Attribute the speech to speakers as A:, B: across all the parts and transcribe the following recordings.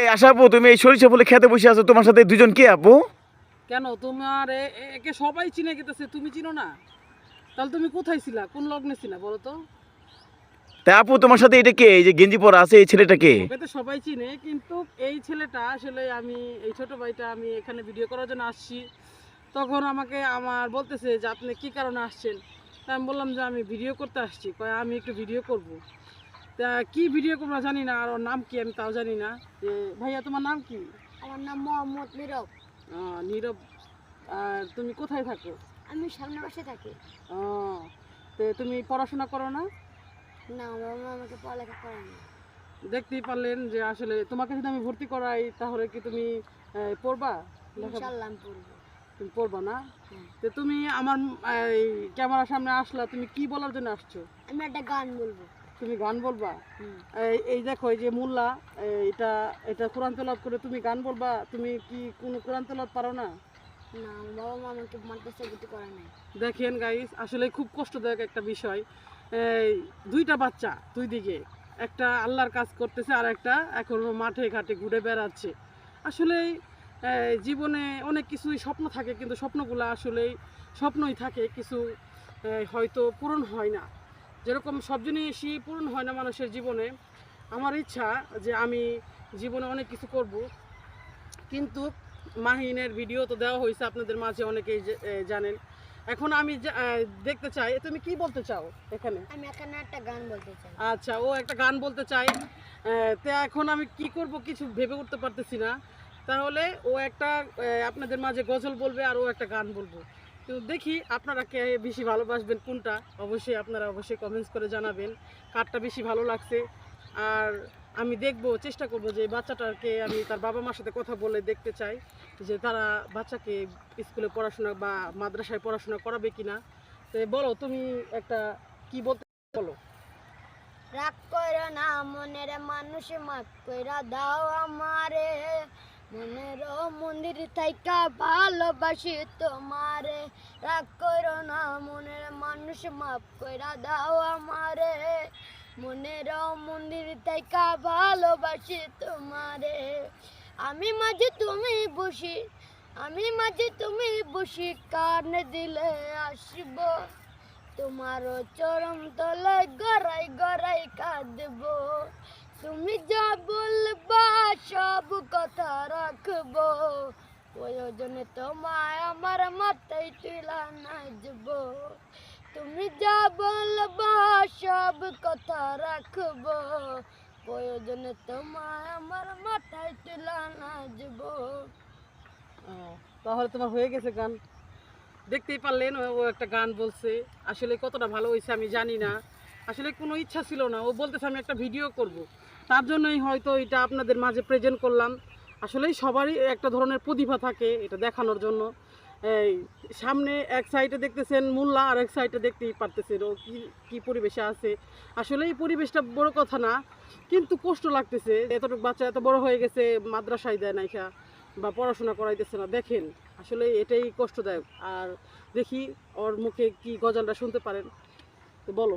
A: এই আশা আপু তুমি এই সরিষা ফুলে খেতে বসে আছো তোমার সাথে দুজন কে আপু?
B: কেন তোমার একে সবাই চিনে গেতেছে তুমি চিনো না? তাহলে তুমি কোথায় ছিলা? কোন লগ্নে ছিলা বলো তো?
A: তা আপু তোমার সাথে এটা কে? এই যে গেঞ্জি পরা আছে এই ছেলেটা কে?
B: ওকে তো সবাই চিনে কিন্তু এই ছেলেটা আসলে আমি এই ছোট ভাইটা আমি এখানে ভিডিও করার জন্য আসছি। তখন আমাকে আমার বলতেছে যে আপনি কি কারণে আসছেন? আমি বললাম যে আমি ভিডিও করতে আসছি। কয় আমি একটু ভিডিও করব। তা কি ভিডিও করব জানি না আর ওর নাম কি আমি তাও জানি না। যে ভাইয়া তোমার নাম কি?
C: আমার নাম মোহাম্মদ নীরব।
B: নীরব আর তুমি কোথায় থাকো?
C: আমি সামনে পাশে থাকি।
B: আহ, তো তুমি পড়াশোনা করো না?
C: না আমার মা আমাকে পড়ালেখা করে না।
B: দেখতেই পারলেন যে আসলে তোমাকে যদি আমি ভর্তি করাই তাহলে কি তুমি পড়বা?
C: ইনশাল্লাহ পড়ব।
B: তুমি পড়বা না? তো তুমি আমার এই ক্যামেরার সামনে আসলা তুমি কি বলার জন্য আসছো?
C: আমি একটা গান বলব।
B: তুমি গান বলবা? এই দেখো এই যে মোল্লা এটা এটা কোরআন তেলাওয়াত করে তুমি গান বলবা তুমি কি কোনো কোরআন তেলাওয়াত পারো না? দেখেন গাইস আসলে খুব কষ্টদায়ক একটা বিষয়। দুইটা বাচ্চা দুই দিকে। একটা আল্লাহর কাজ করতেছে আর একটা এখনও মাঠে ঘাটে ঘুরে বেড়াচ্ছে। আসলে জীবনে অনেক কিছুই স্বপ্ন থাকে কিন্তু স্বপ্নগুলো আসলে স্বপ্নই থাকে। কিছু হয়তো পূরণ হয় না। যেরকম সব জিনিসই পূরণ হয় না মানুষের জীবনে আমার ইচ্ছা যে আমি জীবনে অনেক কিছু করব। কিন্তু মাহিনের ভিডিও তো দেওয়া হয়েছে আপনাদের মাঝে অনেকেই জানেন। এখন আমি দেখতে চাই তুমি কি বলতে চাও এখানে?
C: আমি এখানে একটা গান বলতে চাই।
B: আচ্ছা ও একটা গান বলতে চাই তো এখন আমি কি করব কিছু ভেবে উঠতে পারতেছি না। তাহলে ও একটা আপনাদের মাঝে গজল বলবে আর ও একটা গান বলব। কিন্তু দেখি আপনারা কে বেশি ভালোবাসবেন, কোনটা? অবশ্যই আপনারা অবশ্যই কমেন্টস করে জানাবেন, কারটা বেশি ভালো লাগছে। আর আমি দেখব, চেষ্টা করব যে বাচ্চাটাকে আমি তার বাবা মার সাথে কথা বলে দেখতে চাই, যে তারা বাচ্চাকে স্কুলে পড়াশোনা বা মাদ্রাসায় পড়াশোনা করাবে কি না তো বলো, তুমি একটা কি বলতে বলো?
C: রাগ করো না, মনের মানুষ মাফ কইরা দাও আমারে। মনের মন্দির থাইকা ভালোবাসি তোমারে। রাগ করো না, মনের মানুষ মাফ কইরা দাও আমারে। মনের মন্দির থাইকা ভালোবাসি তোমারে। আমি মাঝে তুমি বসি, আমি মাঝে তুমি বসি, কান দিলে আসব। তোমার চরম তলে গড়াই গড়াই কাঁদব। তুমি যা বলবা, সব কথা রাখব। প্রয়োজনে তোমায় আমার মাথায় তুলা নাচব। তুমি যা বলবা, সব কথা রাখব। প্রয়োজনে তোমায় আমার মাথায় তুলা নাচব।
B: তাহলে তোমার হয়ে গেছে গান। দেখতেই পারলেন, ও একটা গান বলছে। আসলে কতটা ভালো হয়েছে আমি জানি না। আসলে কোনো ইচ্ছা ছিল না। ও বলতেছে, আমি একটা ভিডিও করব। তার জন্যই হয়তো এটা আপনাদের মাঝে প্রেজেন্ট করলাম। আসলেই সবারই একটা ধরনের প্রতিভা থাকে এটা দেখানোর জন্য। এই সামনে এক সাইডে দেখতেছেন মোল্লা আর এক সাইডে দেখতেই পারতেছেন ও কী কী পরিবেশে আছে। আসলে এই পরিবেশটা বড় কথা না, কিন্তু কষ্ট লাগতেছে। এতটুকু বাচ্চা এত বড় হয়ে গেছে, মাদ্রাসায় দেয় নাইকা বা পড়াশোনা করাইতেছে না। দেখেন আসলে এটাই কষ্টদায়ক। আর দেখি ওর মুখে কি গজলটা শুনতে পারেন। তো বলো।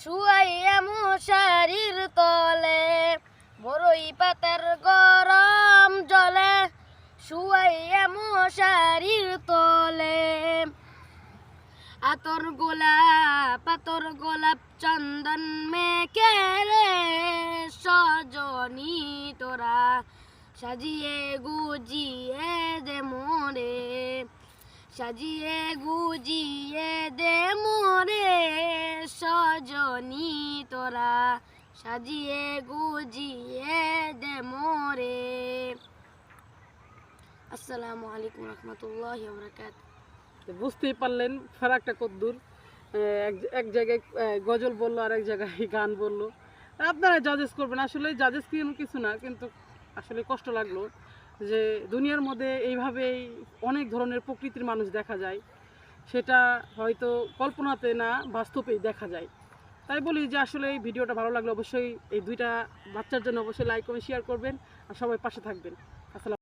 C: শুয়াইয়া মশারির তলে বড়ই পাতার গরম জলে শুয়াইয়া মশারির তলে। আতর গোলাপ আতর গোলাপ চন্দন মেকে রে, সজনী তোরা সাজিয়ে গুজিয়ে দে মোরে সাজিয়ে গুজিয়ে দে তোরা সাজিয়ে গুজিয়ে দে মোরে। আসসালামু আলাইকুম রহমতুল্লাহ বরকাত
B: বুঝতেই পারলেন ফারাকটা কদ্দূর এক জায়গায় গজল বলল আর এক জায়গায় গান বলল। আপনারা জাজেস করবেন, আসলে জাজেস কি কিছু না, কিন্তু আসলে কষ্ট লাগল যে দুনিয়ার মধ্যে এইভাবেই অনেক ধরনের প্রকৃতির মানুষ দেখা যায়। সেটা হয়তো কল্পনাতে না, বাস্তবেই দেখা যায়। তাই বলি যে আসলে এই ভিডিওটা ভালো লাগলে অবশ্যই এই দুইটা বাচ্চার জন্য অবশ্যই লাইক কমেন্ট শেয়ার করবেন আর সবাই পাশে থাকবেন। আসসালাম